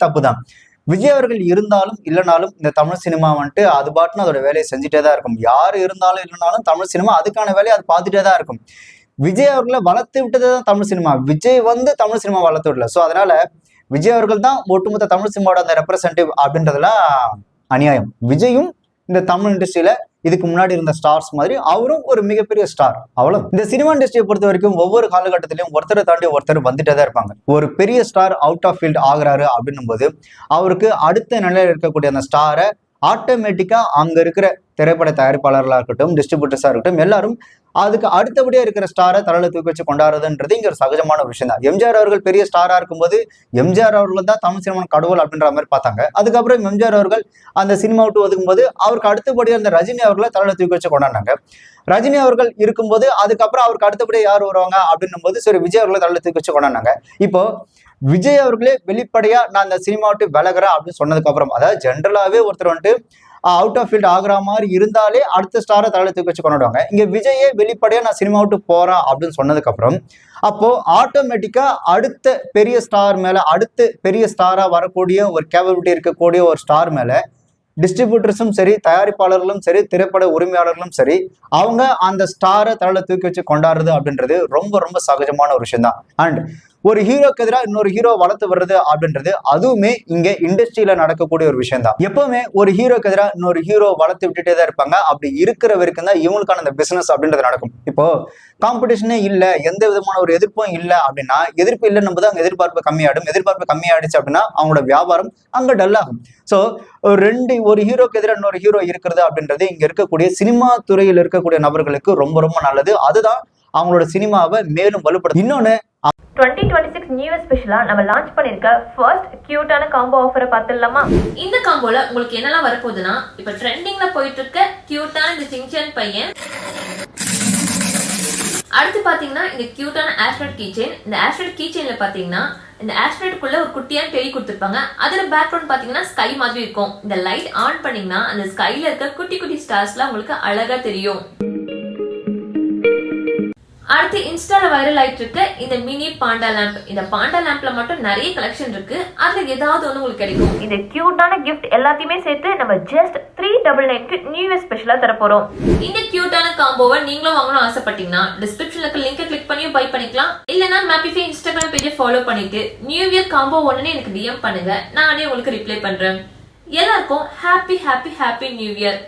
தப்பு தான் விஜய் அவர்கள் இருந்தாலும் இல்லைனாலும் இந்த தமிழ் சினிமா வந்துட்டு அது பாட்டுன்னு அதோட வேலையை செஞ்சுட்டே தான் இருக்கும். யார் இருந்தாலும் இல்லைனாலும் தமிழ் சினிமா அதுக்கான வேலையை அது பார்த்துட்டே தான் இருக்கும். விஜய் அவர்களை வளர்த்து விட்டது தான் தமிழ் சினிமா. விஜய் வந்து தமிழ் சினிமா வளர்த்து விடல. ஸோ அதனால விஜய் அவர்கள் தான் ஒட்டுமொத்த தமிழ் சினிமாவோட அந்த ரெப்ரசன்டேட்டிவ் அப்படின்றதுலாம் அநியாயம். விஜயும் இந்த தமிழ் இண்டஸ்ட்ரியில இதுக்கு முன்னாடி இருந்த ஸ்டார்ஸ் மாதிரி அவரும் ஒரு மிகப்பெரிய ஸ்டார் அவ்வளவு இந்த சினிமா இண்டஸ்ட்ரியை பொறுத்த வரைக்கும் ஒவ்வொரு காலகட்டத்திலையும் ஒருத்தரை தாண்டி ஒருத்தர் வந்துட்டே தான் இருப்பாங்க. ஒரு பெரிய ஸ்டார் அவுட் ஆஃப் ஃபீல்ட் ஆகிறாரு அப்படின்னும் போது அவருக்கு அடுத்த நிலையில் இருக்கக்கூடிய அந்த ஸ்டாரை ஆட்டோமேட்டிக்காக அங்கே இருக்கிற திரைப்பட தயாரிப்பாளர்களாக இருக்கட்டும் டிஸ்ட்ரிபியூட்டர்ஸாக இருக்கட்டும் எல்லாரும் அதுக்கு அடுத்தபடியாக இருக்கிற ஸ்டாரை தலையில் தூக்கி வச்சு கொண்டாடுறதுன்றது இங்கே ஒரு சகஜமான விஷயம் தான். எம்ஜிஆர் அவர்கள் பெரிய ஸ்டாராக இருக்கும்போது எம்ஜிஆர் அவர்கள் தான் தமிழ் சினிமா கடவுள் அப்படின்ற மாதிரி பார்த்தாங்க. அதுக்கப்புறம் எம்ஜிஆர் அவர்கள் அந்த சினிமா விட்டு ஒதுக்கும்போது அவருக்கு அடுத்தபடியாக அந்த ரஜினி அவர்களை தலையில் தூக்கி வச்சு கொண்டாடினாங்க. ரஜினி அவர்கள் இருக்கும்போது அதுக்கப்புறம் அவருக்கு அடுத்தபடியாக யார் வருவாங்க அப்படின்னும் போது சரி விஜய் அவர்களை தலையில் தூக்கி வச்சு கொண்டாடினாங்க. இப்போ விஜய் அவர்களே வெளிப்படையாக நான் அந்த சினிமா விட்டு விலகிறேன் அப்படின்னு சொன்னதுக்கப்புறம் அதாவது ஜென்ரலாகவே ஒருத்தர் வந்துட்டு அவுட் ஆஃப் ஃபீல்ட் ஆகுற மாதிரி இருந்தாலே அடுத்த ஸ்டாரை தலையில தூக்கி வச்சு கொண்டாடுவாங்க. இங்கே விஜயே வெளிப்படையாக நான் சினிமா விட்டு போகிறேன் அப்படின்னு சொன்னதுக்கப்புறம் அப்போது ஆட்டோமேட்டிக்காக அடுத்த பெரிய ஸ்டார் மேலே அடுத்த பெரிய ஸ்டாராக வரக்கூடிய ஒரு கேபபிலிட்டி இருக்கக்கூடிய ஒரு ஸ்டார் மேலே டிஸ்ட்ரிபியூட்டர்ஸும் சரி தயாரிப்பாளர்களும் சரி திரைப்பட உரிமையாளர்களும் சரி அவங்க அந்த ஸ்டாரை தலையில தூக்கி வச்சு கொண்டாடுறது அப்படின்றது ரொம்ப ரொம்ப சகஜமான ஒரு விஷயம் தான் அண்ட் ஒரு ஹீரோக்கு எதிராக இன்னொரு ஹீரோ வளர்த்து வர்றது அப்படின்றது அதுவுமே இங்க இண்டஸ்ட்ரியில நடக்கக்கூடிய ஒரு விஷயம் தான் எப்பவுமே ஒரு ஹீரோக்கு எதிராக இன்னொரு ஹீரோ வளர்த்து விட்டுட்டே தான் இருப்பாங்க. அப்படி இருக்கிற வரைக்கும் தான் இவங்களுக்கான அந்த பிசினஸ் அப்படின்றது நடக்கும். இப்போ காம்படிஷனே இல்ல எந்த விதமான ஒரு எதிர்ப்பும் இல்ல அப்படின்னா எதிர்ப்பு இல்லைன்னு போது அங்க எதிர்பார்ப்பு கம்மியாடும் எதிர்பார்ப்பு கம்மியாயிடுச்சு அப்படின்னா அவங்களோட வியாபாரம் அங்க டல் ஆகும். ஸோ ரெண்டு ஒரு ஹீரோக்கு எதிராக இன்னொரு ஹீரோ இருக்கிறது அப்படின்றது இங்க இருக்கக்கூடிய சினிமா துறையில் இருக்கக்கூடிய நபர்களுக்கு ரொம்ப ரொம்ப நல்லது. அதுதான் அவங்களோட சினிமாவை மேலும் வலுப்படுத்தும். இன்னொன்னு டுவெண்ட்டி டுவெண்ட்டி சிக்ஸ் நியூ ஸ்பெஷலாக நம்ம லான்ச் பண்ணியிருக்க ஃபர்ஸ்ட் கியூட்டான காம்போ ஆஃபரை பார்த்துடலாமா? இந்த காம்போல உங்களுக்கு என்னெல்லாம் வரப்போகுதுன்னா இப்ப ட்ரெண்டிங்ல போயிட்டு இருக்க கியூட்டான இந்த சிங்சன் பையன். அடுத்து பாத்தீங்கன்னா இந்த கியூட்டான ஆஸ்ட்ரட் கீச்செயின் இந்த ஆஸ்ட்ரட் கீச்செயின்ல பாத்தீங்கன்னா இந்த ஆஸ்ட்ரட்குள்ள ஒரு குட்டியான டெலி கொடுத்துருப்பாங்க. அதுல பேக்ரவுண்ட் பாத்தீங்கன்னா ஸ்கை மாதிரி இருக்கும். இந்த லைட் ஆன் பண்ணீங்கன்னா அந்த ஸ்கைல இருக்க குட்டி குட்டி ஸ்டார்ஸ்லாம் உங்களுக்கு அழகா தெரியும். அடுத்து இன்ஸ்டால வைரல் ஆயிட்டு இருக்க இந்த மினி பாண்டா லேம்ப் இந்த பாண்டா லேம்ப்ல மட்டும் நிறைய கலெக்ஷன் இருக்கு. அதுல ஏதாவது ஒண்ணு உங்களுக்கு கிடைக்கும். இந்த கியூட்டான கிஃப்ட் எல்லாத்தையுமே சேர்த்து நம்ம ஜஸ்ட் த்ரீ டபுள் நைன்க்கு நியூ இயர் ஸ்பெஷலாக தரப்போகிறோம் இந்த கியூட்டான காம்போவை நீங்களும் வாங்கணும் ஆசைப்பட்டீங்கன்னா டிஸ்கிரிப்ஷன்ல இருக்க லிங்கை கிளிக் பண்ணியும் பை பண்ணிக்கலாம். இல்லனா மேப்பிஃபை இன்ஸ்டாகிராம் பேஜை ஃபாலோ பண்ணிட்டு நியூ இயர் காம்போ ஒன்னு எனக்கு டிஎம் பண்ணுங்க. நானே உங்களுக்கு ரிப்ளை பண்றேன். எல்லாருக்கும் happy happy happy new year